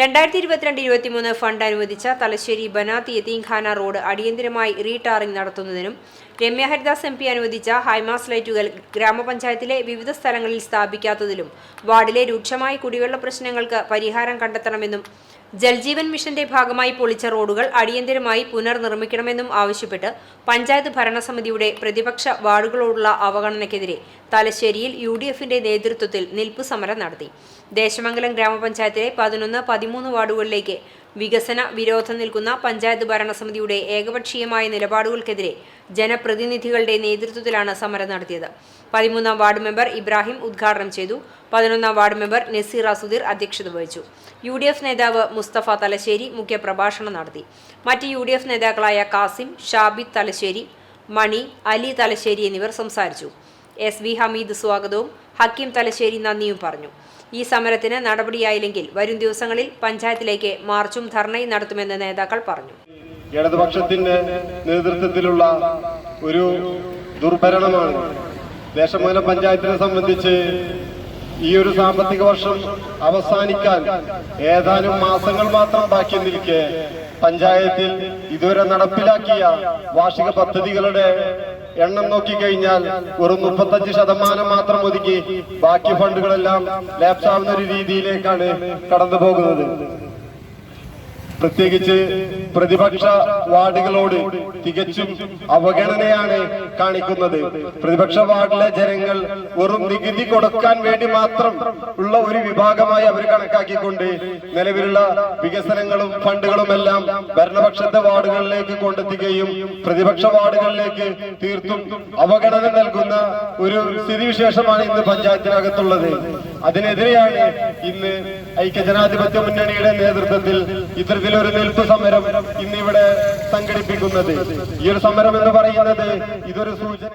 രണ്ടായിരത്തി ഇരുപത്തിരണ്ട് ഇരുപത്തിമൂന്ന് ഫണ്ട് അനുവദിച്ച തലശ്ശേരി ബനാത്ത് യതീംഖാന റോഡ് അടിയന്തരമായി റീടാറിംഗ് നടത്തുന്നതിനും രമ്യ ഹരിദാസ് എം പി അനുവദിച്ച ഹൈമാസ് ലൈറ്റുകൾ ഗ്രാമപഞ്ചായത്തിലെ വിവിധ സ്ഥലങ്ങളിൽ സ്ഥാപിക്കാത്തതിലും വാർഡിലെ രൂക്ഷമായ കുടിവെള്ള പ്രശ്നങ്ങൾക്ക് പരിഹാരം കണ്ടെത്തണമെന്നും ജൽജീവൻ മിഷന്റെ ഭാഗമായി പൊളിച്ച റോഡുകൾ അടിയന്തരമായി പുനർനിർമ്മിക്കണമെന്നും ആവശ്യപ്പെട്ട് പഞ്ചായത്ത് ഭരണസമിതിയുടെ പ്രതിപക്ഷ വാർഡുകളോടുള്ള അവഗണനയ്ക്കെതിരെ തലശ്ശേരിയിൽ യു ഡി എഫിന്റെ നേതൃത്വത്തിൽ നിൽപ്പ് സമരം നടത്തി. ദേശമംഗലം ഗ്രാമപഞ്ചായത്തിലെ പതിനൊന്ന് പതിമൂന്ന് വാർഡുകളിലേക്ക് വികസന വിരോധം നിൽക്കുന്ന പഞ്ചായത്ത് ഭരണസമിതിയുടെ ഏകപക്ഷീയമായ നിലപാടുകൾക്കെതിരെ ജനപ്രതിനിധികളുടെ നേതൃത്വത്തിലാണ് സമരം നടത്തിയത്. പതിമൂന്നാം വാർഡ് മെമ്പർ ഇബ്രാഹിം ഉദ്ഘാടനം ചെയ്തു. പതിനൊന്നാം വാർഡ് മെമ്പർ നസീർ അസുദീർ അധ്യക്ഷത വഹിച്ചു. യു ഡി എഫ് നേതാവ് മുസ്തഫ തലശ്ശേരി മുഖ്യപ്രഭാഷണം നടത്തി. മറ്റ് യു ഡി എഫ് നേതാക്കളായ കാസിം ഷാബിദ് തലശ്ശേരി മണി അലി തലശ്ശേരി എന്നിവർ സംസാരിച്ചു. എസ് വി ഹമീദ് സ്വാഗതവും ഹക്കീം തലശ്ശേരി നന്ദിയും പറഞ്ഞു. ഈ സമരത്തിന് നടപടിയായില്ലെങ്കിൽ വരും ദിവസങ്ങളിൽ പഞ്ചായത്തിലേക്ക് മാർച്ചും ധർണയും നടത്തുമെന്ന് നേതാക്കൾ പറഞ്ഞു. ഇടതുപക്ഷത്തിന്റെ നേതൃത്വത്തിലുള്ള ഒരു ദുർഭരണമാണ്. ദേശമൂല പഞ്ചായത്തിനെ സംബന്ധിച്ച് ഈ ഒരു സാമ്പത്തിക വർഷം അവസാനിക്കാൻ ഏതാനും മാസങ്ങൾ മാത്രം ബാക്കി നിൽക്കെ പഞ്ചായത്തിൽ ഇതുവരെ നടപ്പിലാക്കിയ വാർഷിക പദ്ധതികളുടെ എണ്ണം നോക്കിക്കഴിഞ്ഞാൽ ഒരു മുപ്പത്തഞ്ച് ശതമാനം മാത്രം ഒതുക്കി ബാക്കി ഫണ്ടുകളെല്ലാം ലാപ്സാവുന്ന ഒരു രീതിയിലേക്കാണ് കടന്നു പോകുന്നത് പ്രത്യേകിച്ച് പ്രതിപക്ഷ വാർഡുകളോട് തികച്ചും അവഗണനയാണ് കാണിക്കുന്നത്. പ്രതിപക്ഷ വാർഡിലെ ജനങ്ങൾ വെറും നികുതി കൊടുക്കാൻ വേണ്ടി മാത്രം ഉള്ള ഒരു വിഭാഗമായി അവർ കണക്കാക്കിക്കൊണ്ട് നിലവിലുള്ള വികസനങ്ങളും ഫണ്ടുകളും എല്ലാം ഭരണപക്ഷത്തെ വാർഡുകളിലേക്ക് കൊണ്ടെത്തുകയും പ്രതിപക്ഷ വാർഡുകളിലേക്ക് തീർത്തും അവഗണന നൽകുന്ന ഒരു സ്ഥിതിവിശേഷമാണ് ഇന്ന് പഞ്ചായത്തിനകത്തുള്ളത്. അതിനെതിരെയാണ് ഇന്ന് ഐക്യജനാധിപത്യ മുന്നണിയുടെ നേതൃത്വത്തിൽ ഇത്തരത്തിലൊരു നിൽപ്പ് സമരം ഇന്നിവിടെ സംഘടിപ്പിക്കുന്നത്. ഈ ഒരു സമരം എന്ന് പറയുന്നത് ഇതൊരു സൂചന